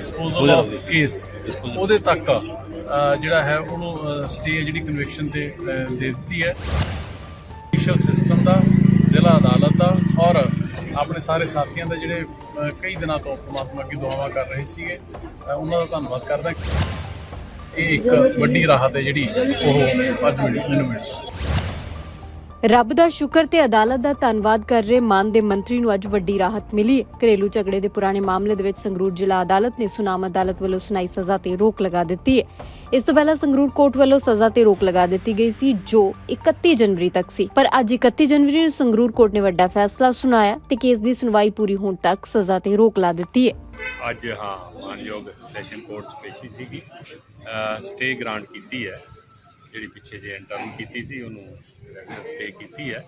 Disposal of case ਉਹਦੇ ਤੱਕ ਜਿਹੜਾ ਹੈ ਉਹਨੂੰ ਸਟੇ ਜਿਹੜੀ ਕਨਵੈਕਸ਼ਨ ਤੇ ਦੇ ਦਿੱਤੀ ਹੈ। ਜੁਡੀਸ਼ੀਅਲ ਸਿਸਟਮ ਦਾ ਜ਼ਿਲ੍ਹਾ ਅਦਾਲਤ ਦਾ ਔਰ ਆਪਣੇ ਸਾਰੇ ਸਾਥੀਆਂ ਦਾ ਜਿਹੜੇ ਕਈ ਦਿਨਾਂ ਤੋਂ ਪਰਮਾਤਮਾ ਕੀ ਦੁਆਵਾਂ ਕਰ ਰਹੇ ਸੀਗੇ ਉਹਨਾਂ ਦਾ ਧੰਨਵਾਦ ਕਰਦਾ ਇਹ ਇੱਕ ਵੱਡੀ ਰਾਹਤ ਹੈ ਜਿਹੜੀ ਉਹ ਅੱਜ ਮੈਨੂੰ ਮਿਲੀ। ਰੱਬ ਦਾ ਸ਼ੁਕਰ ਤੇ ਅਦਾਲਤ ਦਾ ਧੰਨਵਾਦ ਕਰ ਰਹੇ ਮਾਨ ਦੇ ਮੰਤਰੀ ਨੂੰ ਅੱਜ ਵੱਡੀ ਰਾਹਤ ਮਿਲੀ। ਘਰੇਲੂ ਝਗੜੇ ਦੇ ਪੁਰਾਣੇ ਮਾਮਲੇ ਦੇ ਵਿੱਚ ਸੰਗਰੂਰ ਜ਼ਿਲ੍ਹਾ ਅਦਾਲਤ ਨੇ ਸੁਨਾਮ ਅਦਾਲਤ ਵੱਲੋਂ ਸੁਣਾਈ ਸਜ਼ਾ ਤੇ ਰੋਕ ਲਗਾ ਦਿੱਤੀ ਹੈ। ਇਸ ਤੋਂ ਪਹਿਲਾਂ ਸੰਗਰੂਰ ਕੋਰਟ ਵੱਲੋਂ ਸਜ਼ਾ ਤੇ ਰੋਕ ਲਗਾ ਦਿੱਤੀ ਗਈ ਸੀ, ਜੋ 31 ਜਨਵਰੀ ਤੱਕ ਸੀ। ਪਰ ਅੱਜ 31 ਜਨਵਰੀ ਨੂੰ ਸੰਗਰੂਰ ਕੋਰਟ ਨੇ ਵੱਡਾ ਫੈਸਲਾ ਸੁਣਾਇਆ ਤੇ ਕੇਸ ਦੀ ਸੁਣਵਾਈ ਪੂਰੀ ਹੋਣ ਤੱਕ ਸਜ਼ਾ ਤੇ ਰੋਕ ਲਾ ਦਿੱਤੀ ਹੈ। ਅੱਜ ਹਾਂ ਮਾਨਯੋਗ ਸੈਸ਼ਨ ਕੋਰਟ ਪੇਸ਼ੀ ਸੀਗੀ। ਸਟੇ ਗ੍ਰਾਂਟ ਕੀਤੀ ਹੈ। ਜਿਹੜੀ ਪਿੱਛੇ ਜੇ ਇੰਟਰਨ ਕੀਤੀ ਸੀ, ਉਹਨੂੰ ਰੈਗੂਲਰ ਸਟੇ ਕੀਤੀ ਹੈ।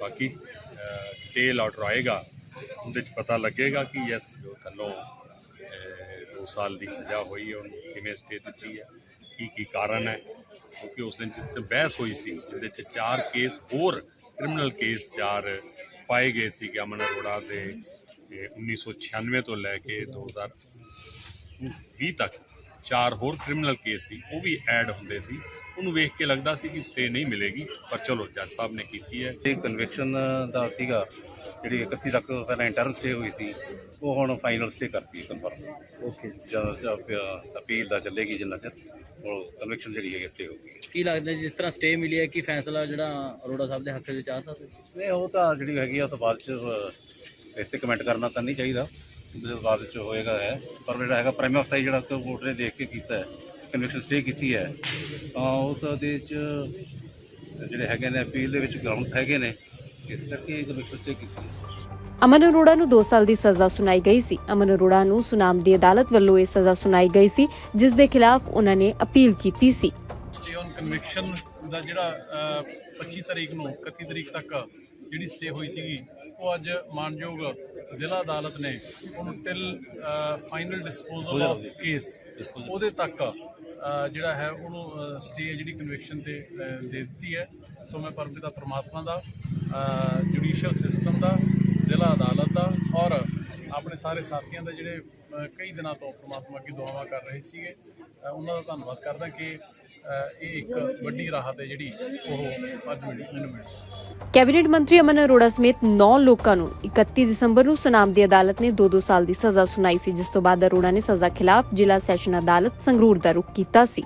ਬਾਕੀ ਡਿਟੇਲ ਆਰਡਰ ਆਏਗਾ, ਉਹਦੇ 'ਚ ਪਤਾ ਲੱਗੇਗਾ ਕਿ ਯੈਸ ਜੋ ਥੱਲੋਂ 2 ਸਾਲ ਦੀ ਸਜ਼ਾ ਹੋਈ ਹੈ, ਉਹਨੂੰ ਕਿਵੇਂ ਸਟੇ ਦਿੱਤੀ ਹੈ, ਕੀ ਕੀ ਕਾਰਨ ਹੈ। ਕਿਉਂਕਿ ਉਸ ਦਿਨ ਜਿਸ ਤੇ ਬਹਿਸ ਹੋਈ ਸੀ, ਜਿਹਦੇ 'ਚ ਚਾਰ ਕੇਸ ਹੋਰ ਕ੍ਰਿਮੀਨਲ ਕੇਸ ਚਾਰ ਪਾਏ ਗਏ ਸੀ ਕਿ ਅਮਨ ਅਰੋੜਾ ਦੇ, ਇਹ 1996 ਤੋਂ ਲੈ ਕੇ 2020 ਤੱਕ। ਚਾਰ ਹੋਰ ਕ੍ਰਿਮੀਨਲ ਕੇਸ ਸੀ ਉਹ ਵੀ ਐਡ ਹੁੰਦੇ ਸੀ। ਉਹਨੂੰ ਵੇਖ ਕੇ ਲੱਗਦਾ ਸੀ ਕਿ ਸਟੇ ਨਹੀਂ ਮਿਲੇਗੀ ਪਰ ਚਲੋ ਜੱਜ ਸਾਹਿਬ ਨੇ ਕੀਤੀ ਹੈ। ਇਹ ਕਨਵੈਕਸ਼ਨ ਦਾ ਸੀਗਾ ਜਿਹੜੀ 31 ਤੱਕ ਪਹਿਲਾਂ ਇੰਟਰਨ ਸਟੇ ਹੋਈ ਸੀ ਉਹ ਹੁਣ ਫਾਈਨਲ ਸਟੇ ਕਰਤੀ ਹੈ ਕਨਫਰਮ ਓਕੇ ਜਦ ਅਪੀਲ ਦਾ ਚੱਲੇਗੀ ਜਿੰਨਾ ਚਿਰ ਉਹ ਕਨਵੈਕਸ਼ਨ ਜਿਹੜੀ ਹੈਗੀ ਸਟੇ ਹੋਊਗੀ। ਕੀ ਲੱਗਦਾ ਜਿਸ ਤਰ੍ਹਾਂ ਸਟੇ ਮਿਲੀ ਹੈ ਕਿ ਫੈਸਲਾ ਜਿਹੜਾ ਅਰੋੜਾ ਸਾਹਿਬ ਦੇ ਹੱਕ ਵਿੱਚ ਆ ਸਕਦੇ? ਨਹੀਂ ਉਹ ਤਾਂ ਜਿਹੜੀ ਹੈਗੀ ਆ ਉਹ ਤੋਂ ਬਾਅਦ ਚ ਇਸ ਤੇ ਕਮੈਂਟ ਕਰਨਾ ਤਾਂ ਨਹੀਂ ਚਾਹੀਦਾ। ਬਾਅਦ ਚ ਹੋਏਗਾ ਹੈ ਪਰ ਜਿਹੜਾ ਹੈਗਾ ਪ੍ਰਾਈਮ ਅਫਸਾਈ ਜਿਹੜਾ ਕੋਰਟ ਨੇ ਦੇਖ ਕੇ ਕੀਤਾ ਹੈ ਕਨਵੈਕਸ਼ਨ ਸਟੇ ਕੀਤੀ ਹੈ। ਤਾਂ ਉਸ ਦੇ ਚ ਜਿਹੜੇ ਹੈਗੇ ਨੇ ਅਪੀਲ ਦੇ ਵਿੱਚ ਗਰਾਊਂਡਸ ਹੈਗੇ ਨੇ ਇਸ ਕਰਕੇ ਕਨਵੈਕਸ਼ਨ ਸਟੇ ਕੀਤੀ ਹੈ। ਅਮਨ ਅਰੋੜਾ ਨੂੰ 2 ਸਾਲ ਦੀ ਸਜ਼ਾ ਸੁਣਾਈ ਗਈ ਸੀ। ਅਮਨ ਅਰੋੜਾ ਨੂੰ ਸੁਨਾਮ ਦੀ ਅਦਾਲਤ ਵੱਲੋਂ ਇਹ ਸਜ਼ਾ ਸੁਣਾਈ ਗਈ ਸੀ ਜਿਸ ਦੇ ਖਿਲਾਫ ਉਹਨਾਂ ਨੇ ਅਪੀਲ ਕੀਤੀ ਸੀ। ਸਟੇ ਔਨ ਕਨਵਿਕਸ਼ਨ ਦਾ ਜਿਹੜਾ ਅ, 25 ਤਰੀਕ ਨੂੰ 31 ਤਰੀਕ ਤੱਕ ਜਿਹੜੀ ਸਟੇ ਹੋਈ ਸੀਗੀ ਉਹ ਅੱਜ ਮਾਨਯੋਗ ਜ਼ਿਲ੍ਹਾ ਅਦਾਲਤ ਨੇ ਉਹਨੂੰ till final disposal of case ਉਹਦੇ ਤੱਕ ਜਿਹੜਾ ਹੈ ਉਹਨੂੰ ਸਟੇ ਜਿਹੜੀ ਕਨਵਿਕਸ਼ਨ ਤੇ ਦੇ ਦਿੱਤੀ ਹੈ। ਸੋ ਮੈਂ ਪਰਮਪਿਤਾ ਪ੍ਰਮਾਤਮਾ ਦਾ ਜੁਡੀਸ਼ੀਅਲ ਸਿਸਟਮ ਦਾ ਜ਼ਿਲ੍ਹਾ ਅਦਾਲਤ ਦਾ ਔਰ ਆਪਣੇ ਸਾਰੇ ਸਾਥੀਆਂ ਦਾ ਜਿਹੜੇ ਕਈ ਦਿਨਾਂ ਤੋਂ ਪ੍ਰਮਾਤਮਾ ਕੀ ਦੁਆਵਾਂ ਕਰ ਰਹੇ ਸੀਗੇ ਉਹਨਾਂ ਦਾ ਧੰਨਵਾਦ ਕਰਦਾ ਕਿ ਇਹ ਇੱਕ ਵੱਡੀ ਰਾਹਤ ਹੈ ਜਿਹੜੀ ਉਹ ਅੱਜ ਮਿਲੀ, ਮੈਨੂੰ ਮਿਲੀ। ਕੈਬਨਿਟ ਮੰਤਰੀ ਅਮਨ ਅਰੋੜਾ ਸਮੇਤ 9 ਲੋਕਾਂ ਨੂੰ 31 ਦਸੰਬਰ ਨੂੰ ਸੁਨਾਮ ਦੀ ਅਦਾਲਤ ਨੇ 2-2 ਸਾਲ ਦੀ ਸਜ਼ਾ ਸੁਣਾਈ ਸੀ, ਜਿਸ ਤੋਂ ਬਾਅਦ ਅਰੋੜਾ ਨੇ ਸਜ਼ਾ ਖਿਲਾਫ ਜ਼ਿਲ੍ਹਾ ਸੈਸ਼ਨ ਅਦਾਲਤ ਸੰਗਰੂਰ ਦਾ ਰੁਖ ਕੀਤਾ ਸੀ।